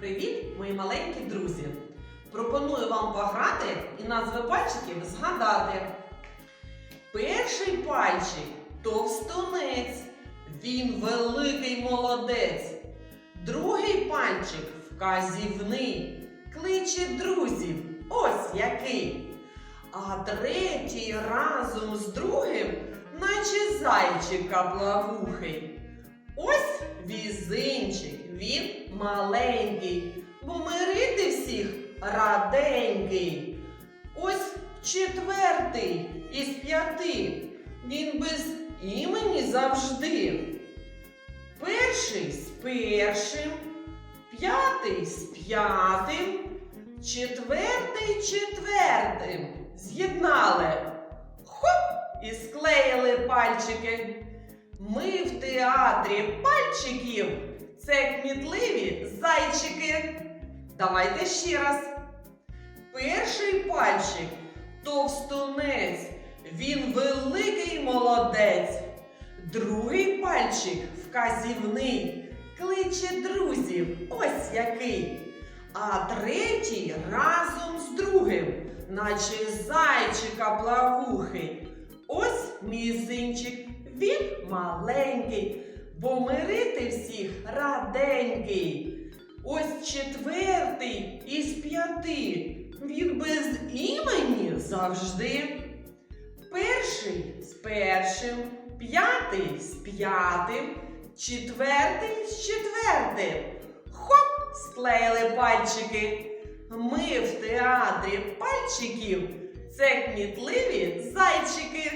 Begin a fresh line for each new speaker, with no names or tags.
Привіт, мої маленькі друзі! Пропоную вам пограти і назви пальчиків згадати. Перший пальчик товстунець. Він великий молодець. Другий пальчик вказівний. Кличе друзів. Ось який. А третій разом з другим, наче зайчика плавухий. Ось візинчик, він маленький, бо мирити всіх раденький. Ось четвертий із п'яти, він без імені завжди. Перший з першим, п'ятий з п'ятим, четвертий четвертим. З'єднали. Хоп! І склеїли пальчики. Ми в театрі пальчиків. Це кмітливі зайчики. Давайте ще раз. Перший пальчик товстунець. Він великий молодець. Другий пальчик вказівний. Кличе друзів. Ось який. А третій разом з другим, наче зайчика плавухи. Ось мізинчик, він маленький, бо мирити всіх раденький. Ось четвертий із п'яти. Він без імені завжди. Перший з першим, п'ятий з п'ятим, четвертий з четвертим. Хоп! Склеїли пальчики. Ми в театрі пальчиків. Це кмітливі зайчики.